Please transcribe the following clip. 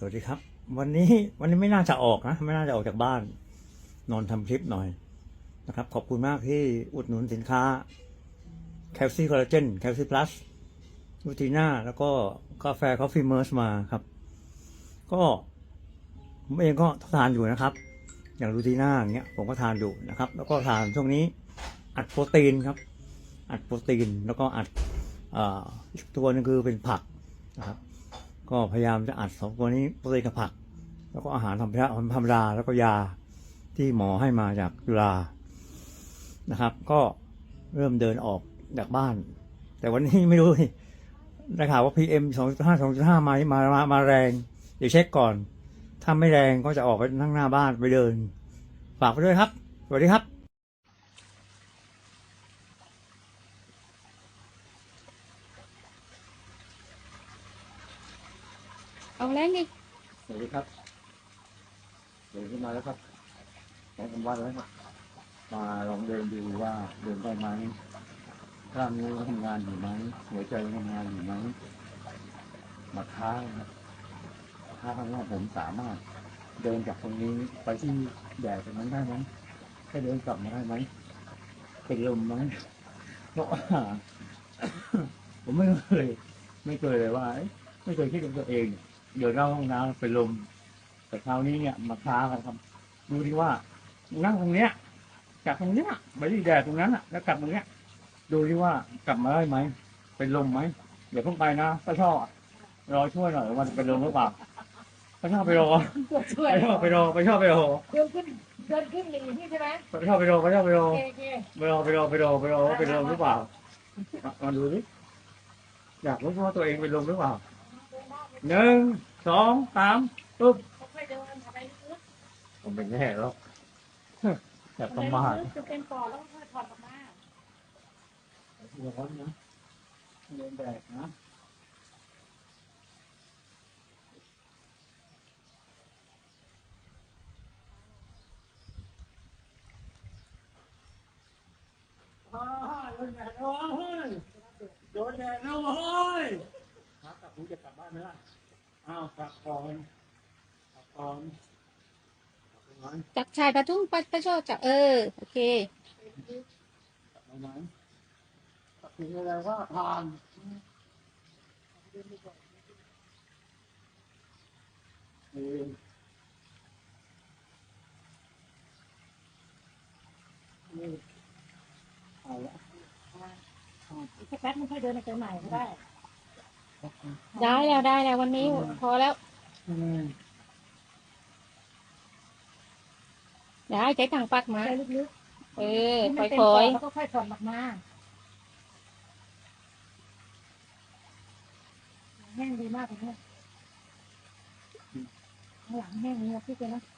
สวัสดีครับ วันนี้วันนี้ไม่น่าจะออกนะ ไม่น่าจะออกจากบ้าน นอนทำคลิปหน่อยนะครับ ขอบคุณมากที่อุดหนุนสินค้าแคลซีคอลลาเจนแคลซีพลัสลูทีน่าแล้วก็กาแฟคอฟฟี่เมอร์สมาครับ ก็ผมเองก็ทานอยู่นะครับ อย่างลูทีน่าอย่างเงี้ยผมก็ทานอยู่นะครับ แล้วก็ทานช่วงนี้อัดโปรตีนครับ อัดโปรตีนแล้วก็อัดอีกตัวหนึงคือเป็นผักนะครับ ก็พยายามจะอัดสองตัวนี้โปรตีนกับผัก แล้วก็อาหารธรรมชาติธรรมดาแล้วก็ยาที่หมอให้มาจากจุฬานะครับ ก็เริ่มเดินออกจากบ้าน แต่วันนี้ไม่รู้สิได้ข่าวว่า PM 2.5 2.5มามามามาแรง เดี๋ยวเช็คก่อน ถ้าไม่แรงก็จะออกไปนั่งหน้าบ้านไปเดิน ฝากไปด้วยครับ สวัสดีครับ เอาแรงดิสวัสดีครับเดินขึ้นมาแล้วครับสองสามวันแล้วครับมาลองเดินดูว่าเดินได้ไหมกล้ามเนื้อทำงานอยู่ไหมหัวใจทำงานอยู่ไหมมาท้าครับท้าครั้งว่าผมสามารถ เดินจากตรงนี้ไปที่แดดตรงนั้นได้ไหมให้เดินกลับมาได้ไหมเป็นลมไหมเพราะว่าผมไม่เคย ไม่เคยเลยว่าเอ๊ะไม่เคยคิดกับตัวเอง เดินเข้าห้องน้ำเป็นลม แต่คราวนี้เนี่ยมาท้ากันครับ ดูที่ว่านั่งตรงเนี้ยจากตรงเนี้ยไปที่แดดตรงนั้นอะ แล้วกลับตรงเนี้ย ดูที่ว่ากลับมาได้ไหมเป็นลมไหมเดี๋ยวเพิ่งไปนะป้าช่อรอช่วยหน่อยว่าจะเป็นลมหรือเปล่าป้าช่อไปรอช่วยป้าช่อไปรอป้าช่อไปรอเดินขึ้นเดินขึ้นหลีนี่ใช่ไหมป้าช่อไปรอป้าช่อไปรอโอเคโอเคไปรอไปรอไปรอไปรอว่าเป็นลมหรือเปล่ามามาดูดิอยากรู้ว่าตัวเองเป็นลมหรือเปล่าหนึ่ง สองสามปุ๊บค่อยๆเดินอะไรลึกผมเป็นแน่แล้วแบๆบประมาทลึกๆจะเป็นปอดแล้วค่อยๆถอดออกมาร้อนนะเดินแดดนะอ้าวโดนแดดแล้วเฮ้ยโดนแดดแล้วเฮ้ยครับกลับรู้จะกลับบ้านไหมล่ะ อ้าวกลับก่อนกลับก่อนกลับไปไหมจักชายกระทุ่งปัดไปชอบจับเออ โอเค กลับไปไหมกลับถึงอะไรว่าผ่านเออเออเอาละสักแป๊บไม่ค่อยเดินไปไหนก็ได้ ได้แล้วได้แล้ววันนี้พอแล้วอืมได้ใจถังปักมาลึกเออๆที่ค่มันอยเป็นปอดแล้วก็ค่อยถอนออกมาแห้งดีมากเลยเนี่ยข้างหลังแห้งนี้นะพี่เจนะๆ